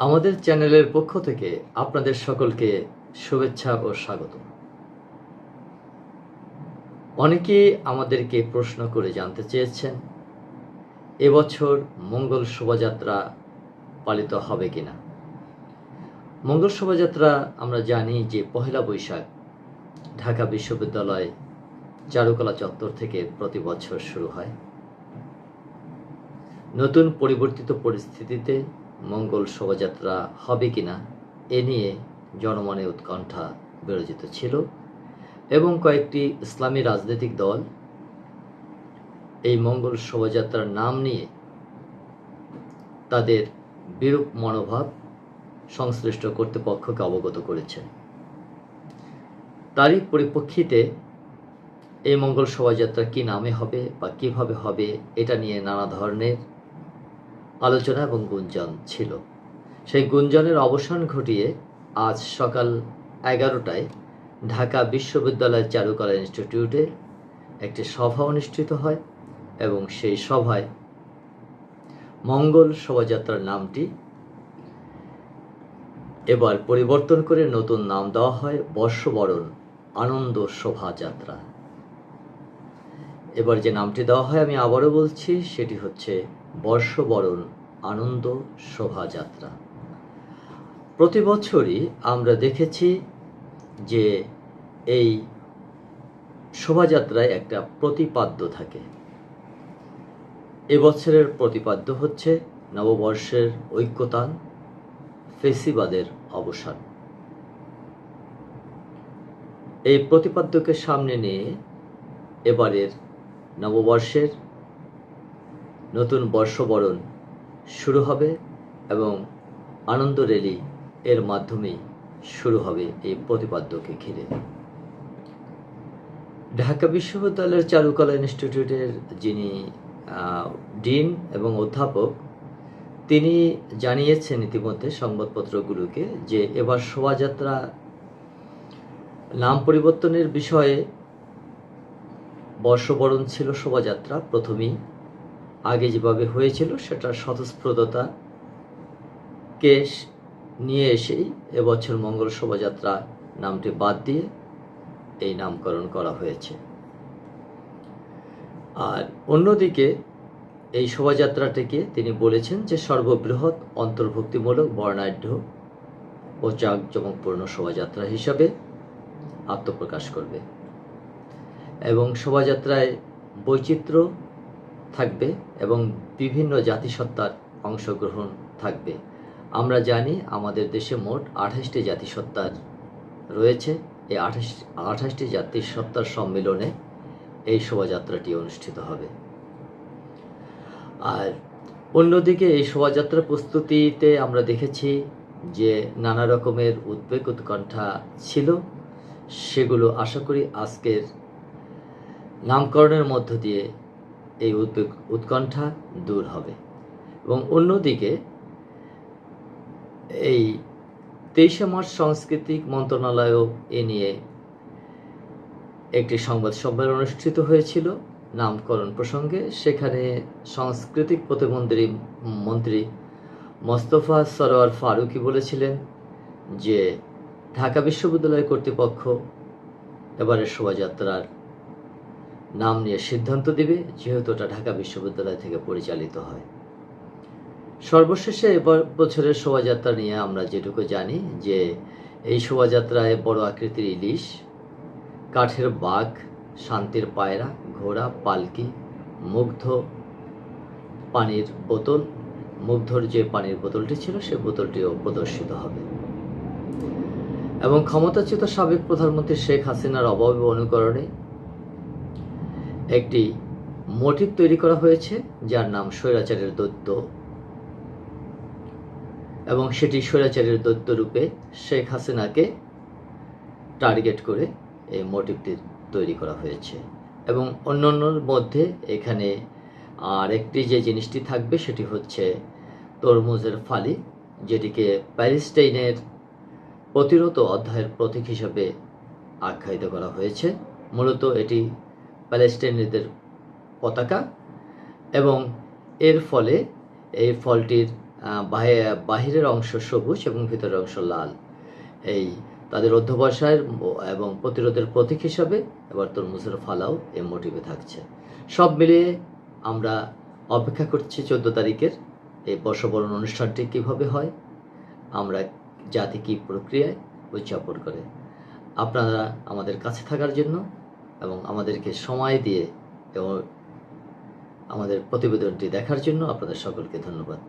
আমাদের চ্যানেলের পক্ষ থেকে আপনাদের সকলকে শুভেচ্ছা ও স্বাগত। অনেকে আমাদেরকে প্রশ্ন করে জানতে চেয়েছেন, এবছর মঙ্গল শোভাযাত্রা পালিত হবে কিনা? মঙ্গল শোভাযাত্রা আমরা জানি যে পহেলা বৈশাখ ঢাকা বিশ্ববিদ্যালয় চারুকলা চত্বর থেকে প্রতি বছর শুরু হয়। নতুন পরিবর্তিত পরিস্থিতিতে মঙ্গল শোভাযাত্রা হবে কিনা, এ নিয়ে জনমনে উৎকণ্ঠা বিরোচিত ছিল এবং কয়েকটি ইসলামী রাজনৈতিক দল এই মঙ্গল শোভাযাত্রার নাম নিয়ে তাদের বিরূপ মনোভাব সংশ্লিষ্ট কর্তৃপক্ষকে অবগত করেছে। তারই পরিপ্রেক্ষিতে এই মঙ্গল শোভাযাত্রা কি নামে হবে বা কীভাবে হবে, এটা নিয়ে নানা ধরনের আলোচনা এবং গুঞ্জন ছিল। সেই গুঞ্জনের অবসান ঘটিয়ে আজ সকাল এগারোটায় ঢাকা বিশ্ববিদ্যালয়ের চারুকলা ইনস্টিটিউটে একটি সভা অনুষ্ঠিত হয় এবং সেই সভায় মঙ্গল শোভাযাত্রার নামটি এবার পরিবর্তন করে নতুন নাম দেওয়া হয় বর্ষবরণ আনন্দ শোভাযাত্রা। এবার যে নামটি দেওয়া হয় আমি আবারও বলছি, সেটি হচ্ছে বর্ষবরণ, আনন্দ, শোভাযাত্রা। প্রতি বছরই আমরা দেখেছি যে এই শোভাযাত্রায় একটা প্রতিপাদ্য থাকে। এবছরের প্রতিপাদ্য হচ্ছে নববর্ষের ঐক্যতান, ফেসিবাদের অবসান। এই প্রতিপাদ্যকে সামনে নিয়ে এবারের নববর্ষের নতুন বর্ষবরণ শুরু হবে এবং আনন্দ র্যালি এর মাধ্যমেই শুরু হবে এই প্রতিপাদ্যকে ঘিরে। ঢাকা বিশ্ববিদ্যালয়ের চারুকলা ইনস্টিটিউটের যিনি ডিন এবং অধ্যাপক, তিনি জানিয়েছেন ইতিমধ্যে সংবাদপত্রগুলোকে যে এবার শোভাযাত্রা নাম পরিবর্তনের বিষয়ে বর্ষবরণ ছিল শোভাযাত্রা প্রথমেই। আগে যেভাবে হয়েছিল সেটার স্বতঃস্ফূর্ততা কে নিয়ে এসেই এবছর মঙ্গল শোভাযাত্রা নামটি বাদ দিয়ে এই নামকরণ করা হয়েছে। আর অন্যদিকে এই শোভাযাত্রাটিকে তিনি বলেছেন যে সর্ববৃহৎ অন্তর্ভুক্তিমূলক বর্ণাঢ্য ও জাঁকজমকপূর্ণ শোভাযাত্রা হিসাবে আত্মপ্রকাশ করবে। এবং শোভাযাত্রায় বৈচিত্র্য থাকবে এবং বিভিন্ন জাতিসত্তার অংশগ্রহণ থাকবে। আমরা জানি আমাদের দেশে মোট আঠাশটি জাতিসত্তার রয়েছে। এই আঠাশ আঠাশটি জাতিসত্তার সম্মেলনে এই শোভাযাত্রাটি অনুষ্ঠিত হবে। আর অন্যদিকে এই শোভাযাত্রা প্রস্তুতিতে আমরা দেখেছি যে নানা রকমের উদ্বেগ উৎকণ্ঠা ছিল। সেগুলো আশা করি আজকের নামকরণের মধ্য দিয়ে এই উৎকণ্ঠা দূর হবে। এবং অন্যদিকে, এই তেইশে মার্চ সাংস্কৃতিক মন্ত্রণালয়ও এ নিয়ে একটি সংবাদ সম্মেলন অনুষ্ঠিত হয়েছিল নামকরণ প্রসঙ্গে। সেখানে সাংস্কৃতিক প্রতিমন্ত্রী মন্ত্রী মোস্তফা সরোয়ার ফারুকি বলেছিলেন যে, ঢাকা বিশ্ববিদ্যালয় কর্তৃপক্ষ এবারের শোভাযাত্রার নাম নিয়ে সিদ্ধান্ত দিবে, যেহেতু এটা ঢাকা বিশ্ববিদ্যালয় থেকে পরিচালিত হয়। সর্বশেষে এবার বছরের শোভাযাত্রা নিয়ে আমরা যেটুকু জানি, যে এই শোভাযাত্রায় বড় আকৃতির ইলিশ, কাঠের বাঘ, শান্তির পায়রা, ঘোড়া, পালকি, মুগ্ধ পানির বোতল, মুগ্ধর যে পানির বোতলটি ছিল, সে বোতলটিও প্রদর্শিত হবে। এবং ক্ষমতাচ্যুত সাবেক প্রধানমন্ত্রী শেখ হাসিনার অভাবে অনুকরণে একটি মোটিভ তৈরি করা হয়েছে, যার নাম স্বৈরাচারের দৈত্য। এবং সেটি স্বৈরাচারের দৈত্য রূপে শেখ হাসিনাকে টার্গেট করে এই মোটিভটি তৈরি করা হয়েছে। এবং অন্যান্যর মধ্যে এখানে আর একটি যে জিনিসটি থাকবে, সেটি হচ্ছে তরমুজের ফালি, যেটিকে প্যারিস্টাইনের প্রতিরত অধ্যায়ের প্রতীক হিসাবে আখ্যায়িত করা হয়েছে। মূলত এটি প্যালেস্টাইনিদের পতাকা এবং এর ফলে এই ফলটির বাহিরের অংশ সবুজ এবং ভিতরের অংশ লাল। এই তাদের অধ্যবসায়ের এবং প্রতিরোধের প্রতীক হিসাবে এবার তরমুজের ফালাও এই মোটিভে থাকছে। সব মিলিয়ে আমরা অপেক্ষা করছি চোদ্দ তারিখের এই বর্ষবরণ অনুষ্ঠানটি কীভাবে হয়, আমরা জাতি কী প্রক্রিয়ায় উদযাপন করে। আপনারা আমাদের কাছে থাকার জন্য এবং আমাদেরকে সময় দিয়ে এবং আমাদের প্রতিবেদনটি দেখার জন্য আপনাদের সকলকে ধন্যবাদ।